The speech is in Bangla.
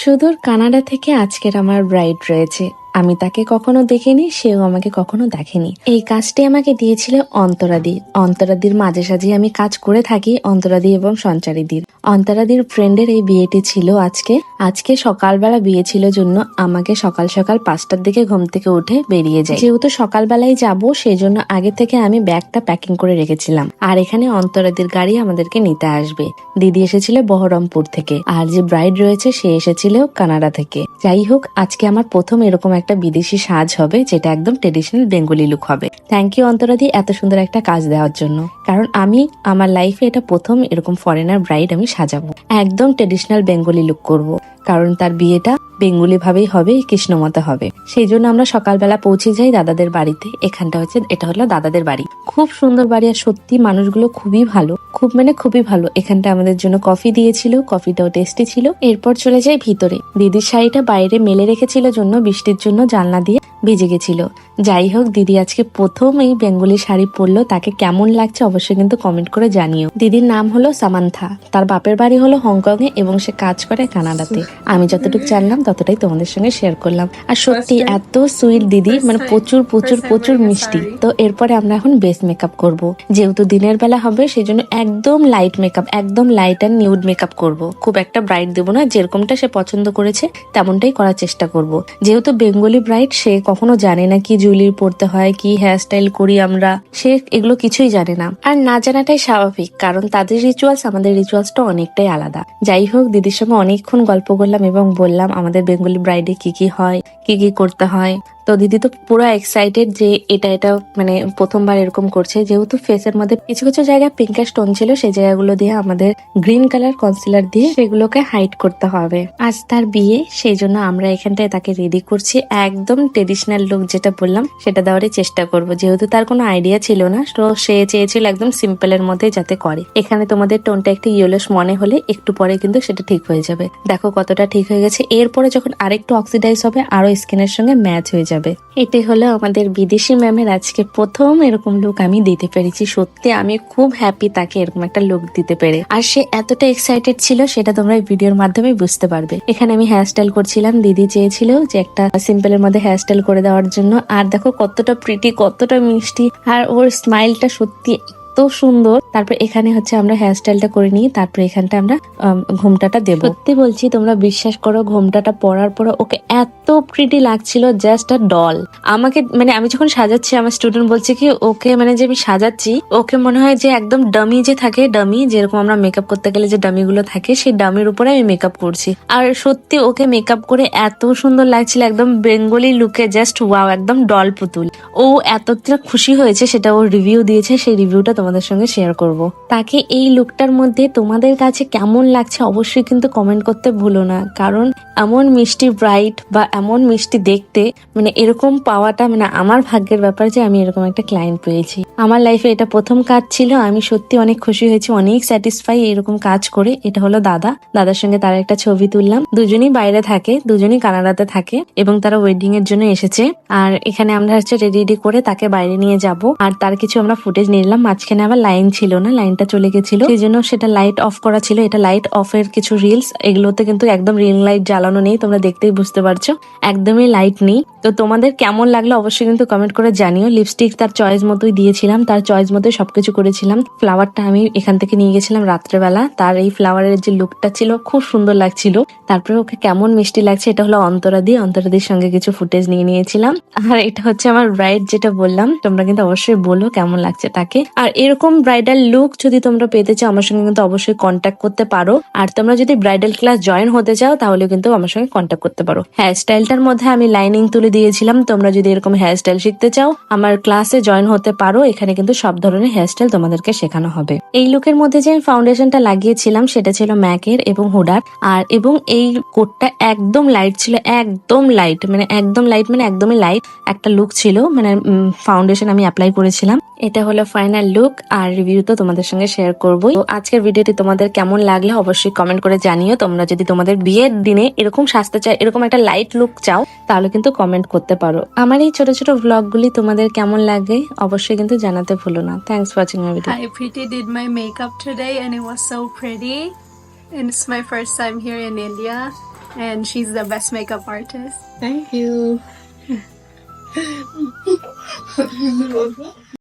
সুদূর কানাডা থেকে আজকের আমার ব্রাইড রয়েছে। আমি তাকে কখনো দেখিনি, সেও আমাকে কখনো দেখেনি। এই কাজটি আমাকে দিয়েছিল অন্তরাদি। অন্তরাদির মাঝে সাঝে আমি কাজ করে থাকি অন্তরাদি এবং সঞ্চারীদির। অন্তরাদির ফ্রেন্ডের এই বিয়েটি ছিল আজকে। আজকে সকালবেলা বিয়ে ছিল জন্য আমাকে সকাল সকাল পাঁচটার দিকে ঘুম থেকে উঠে বেরিয়ে যাই যেহেতু সকালবেলায় যাব সেই জন্য আগে থেকে আমি ব্যাগটা প্যাকিং করে রেখেছিলাম। আর এখানে অন্তরাদির গাড়ি আমাদেরকে নিতে আসবে। দিদি এসেছিল বহরমপুর থেকে। আর যে ব্রাইড রয়েছে, সে এসেছিল কানাডা থেকে। যাই হোক, আজকে আমার প্রথম এরকম একটা বিদেশি সাজ হবে, যেটা একদম ট্রেডিশনাল বেঙ্গলি লুক হবে। থ্যাংক ইউ অন্তরাদি এত সুন্দর একটা কাজ দেওয়ার জন্য। কারণ আমি, আমার লাইফে এটা প্রথম এরকম ফরেনার ব্রাইড আমি সাজাবো। একদম ট্রেডিশনাল বেঙ্গলি লুক করব। কারণ তার বিয়েটা বেঙ্গলি ভাবেই হবে, কৃষ্ণমতে হবে। সেই জন্য আমরা সকালবেলা পৌঁছে যাই দাদাদের বাড়িতে। এখানটা হচ্ছে, এটা হলো দাদাদের বাড়ি। খুব সুন্দর বাড়ি আর সত্যি মানুষগুলো খুবই ভালো। খুব মানে খুবই ভালো। এখানটা আমাদের জন্য কফি দিয়েছিল, কফিটাও টেস্টি ছিল। এরপর চলে যাই ভিতরে। দিদির শাড়িটা বাইরে মেলে রেখেছিল জন্য, বৃষ্টির জন্য জানলা দিয়ে ভিজে গেছিল। যাই হোক, দিদি আজকে প্রথম এই বেঙ্গলি শাড়ি পরলো। তাকে কেমন লাগছে অবশ্যই কিন্তু কমেন্ট করে জানিও। দিদির নাম হলো সামান্থা। তার বাপের বাড়ি হলো হংকং এ এবং সে কাজ করে কানাডাতে। আমি যতটুকু জানলাম ততটাই তোমাদের সঙ্গে শেয়ার করলাম। আর সত্যি এত সুইট দিদি মানে প্রচুর প্রচুর প্রচুর মিষ্টি। তো এরপরে আমরা এখন বেস মেকআপ করব। যেহেতু দিনের বেলা হবে সেই জন্য একদম লাইট মেকআপ একদম লাইট অ্যান্ড নিউড মেকআপ করব। খুব একটা ব্রাইট দেবো না যেরকমটা সে পছন্দ করেছে তেমনটাই করার চেষ্টা করব। যেহেতু বেঙ্গলি ব্রাইট সে কখনো জানে না কি জুয়েলারি পরতে হয় কি হেয়ারস্টাইল করি আমরা। সে এগুলো কিছুই জানে না। আর না জানাটাই স্বাভাবিক কারণ তাদের রিচুয়ালস আমাদের রিচুয়ালসটা অনেকটাই আলাদা। যাই হোক দিদির সঙ্গে অনেকক্ষণ গল্প করলাম এবং বললাম আমাদের বেঙ্গলি ব্রাইডে কি কি হয় কি কি করতে হয়? তো দিদি তো পুরো এক্সাইটেড যে এটা এটা মানে প্রথমবার এরকম করছে। যেহেতু ফেসের মধ্যে কিছু কিছু জায়গায় পিঙ্কার স্টোন ছিল, সেই জায়গাগুলো দিয়ে আমাদের গ্রিন কালার কনসিলার দিয়ে সেগুলোকে হাইড করতে হবে। আজ তার বিয়ে, সেই জন্য আমরা এখানটায় তাকে রেডি করছি। একদম ট্রেডিশনাল লুক যেটা বললাম, সেটা দেওয়ারই চেষ্টা করব। যেহেতু তার কোনো আইডিয়া ছিল না, তো সে চেয়েছিল একদম সিম্পলের মধ্যে যাতে করে। এখানে তোমাদের টোনটা একটু ইয়েলোস মনে হলে একটু পরে কিন্তু সেটা ঠিক হয়ে যাবে। দেখো কতটা ঠিক হয়ে গেছে। এরপরে যখন আরেকটু অক্সিডাইজ হবে, আরও স্কিনের সঙ্গে ম্যাচ হয়ে যাবে। এটাই হলো আমাদের বিদেশি ম্যামের আজকে প্রথম এরকম লুক আমি দিতে পেরেছি। সত্যি আমি খুব হ্যাপি তাকে এরকম একটা লুক দিতে পেরে। আর সে এতটা এক্সাইটেড ছিল সেটা তোমরা ভিডিওর মাধ্যমে বুঝতে পারবে। এখানে আমি হেয়ারস্টাইল করছিলাম। দিদি চেয়েছিল যে একটা সিম্পলের মধ্যে হেয়ারস্টাইল করে দেওয়ার জন্য। আর দেখো কতটা প্রিটি কতটা মিষ্টি। আর ওর স্মাইলটা সত্যি এত সুন্দর। তারপর এখানে হচ্ছে আমরা হেয়ারস্টাইলটা করে নিই। তারপর এখানটা আমরা আম, ঘোমটাটা দেবো। সত্যি বলছি তোমরা বিশ্বাস করো ঘোমটাটা পরার পর ওকে এত প্রিটি লাগছিল জাস্ট আ ডল আমাকে মানে আমি যখন সাজাচ্ছি, আমার স্টুডেন্ট বলছে কি, ওকে মানে যে আমি সাজাচ্ছি, ওকে মনে হয় যে একদম ডামি যে থাকে ডামি যেরকম আমরা মেকআপ করতে গেলে যে ডামি গুলো থাকে, সেই ডামির উপরে আমি মেকআপ করছি। আর সত্যি ওকে মেকআপ করে এত সুন্দর লাগছিল, একদম বেঙ্গলি লুকে জাস্ট ওয়াও একদম ডল পুতুল। ও এতটা খুশি হয়েছে, সেটা ও রিভিউ দিয়েছে, সেই রিভিউটা তোমাদের সঙ্গে শেয়ার করব। তাকে এই লুকটার মধ্যে তোমাদের কাছে কেমন লাগছে, অবশ্যই কিন্তু কমেন্ট করতে ভুলো না। কারণ এমন মিষ্টি ব্রাইট বা এমন মিষ্টি দেখতে মানে এরকম পাওয়াটা মানে আমার ভাগ্যের ব্যাপার যে আমি এরকম একটা ক্লায়েন্ট পেয়েছি। আমার লাইফে এটা প্রথম কাজ ছিল, আমি সত্যি অনেক খুশি হয়েছি, অনেক স্যাটিসফাই এরকম কাজ করে। এটা হলো দাদা। দাদার সঙ্গে তার একটা ছবি তুললাম। দুজনই বাইরে থাকে, দুজনই কানাডাতে থাকে এবং তারা ওয়েডিং এর জন্য এসেছে। আর এখানে আমরা হচ্ছে রেডি রেডি করে তাকে বাইরে নিয়ে যাব। আর তার কিছু আমরা ফুটেজ নিলাম। মাঝখানে আবার লাইন ছিল না লাইনটা চলে গেছিল। সেই জন্য সেটা লাইট অফ করা ছিল। এটা লাইট অফ এর কিছু রিলস এগুলোতে কিন্তু একদম রিং লাইট জ্বালানো নেই, তোমরা দেখতেই বুঝতে পারছ। একদমই লাইট নেই। তো তোমাদের কেমন লাগল অবশ্যই কিন্তু কমেন্ট করে জানিও। লিপস্টিক তার চয়েস মতোই দিয়েছিলাম, তার চয়েস মতোই সবকিছু করেছিলাম। ফ্লাওয়ারটা আমি এখান থেকে নিয়ে গেছিলাম রাত্রেবেলা। তার এই ফ্লাওয়ারের যে লুকটা ছিল, খুব সুন্দর লাগছিল। তারপরে ওকে কেমন মিষ্টি লাগছে এটা হলো অন্তরাদি। অন্তরাদির সঙ্গে কিছু ফুটেজ নিয়ে নিয়েছিলাম। আর এটা হচ্ছে আমার ব্রাইড যেটা বললাম, তোমরা কিন্তু অবশ্যই বলো কেমন লাগছে তাকে। আর এরকম ব্রাইডাল লুক যদি তোমরা পেতে চাও, আমার সঙ্গে কিন্তু অবশ্যই কন্ট্যাক্ট করতে পারো। আর তোমরা যদি ব্রাইডাল ক্লাস জয়েন হতে চাও তাহলে কিন্তু আমার সঙ্গে কন্ট্যাক্ট করতে পারো। হেয়ার স্টাইলটার মধ্যে আমি লাইনিং তুলে দিয়েছিলাম। তোমরা যদি এরকম হেয়ার স্টাইল শিখতে চাও, আমার ক্লাসে জয়েন হতে পারো। এখানে কিন্তু সব ধরনের হেয়ার স্টাইল তোমাদেরকে শেখানো হবে। এই লুকের মধ্যে যে আমি ফাউন্ডেশনটা লাগিয়েছিলাম, সেটা ছিল ম্যাকের এবং হুডার। আর এবং এই কোটটা একদম লাইট ছিল, একদম লাইট মানে একদম লাইট মানে একদমই লাইট একটা লুক ছিল। মানে ফাউন্ডেশন আমি অ্যাপ্লাই করেছিলাম। এটা হলো ফাইনাল লুক আর রিভিউ তো তোমাদের সঙ্গে শেয়ার করব তো আজকের ভিডিওটি তোমাদের কেমন লাগলে অবশ্যই কমেন্ট করে জানিও। তোমরা যদি তোমাদের বিয়ের দিনে এরকম সাজতে চাই এরকম একটা লাইট লুক চাও তাহলে কিন্তু কমেন্ট করতে পারো। আমার এই ছোট ছোট ব্লগগুলি তোমাদের কেমন লাগে অবশ্যই কিন্তু জানাতে ভুলো না। Thanks watching my video I pretty did my makeup today and it was so pretty and it's my first time here India and she is the best makeup artist thank you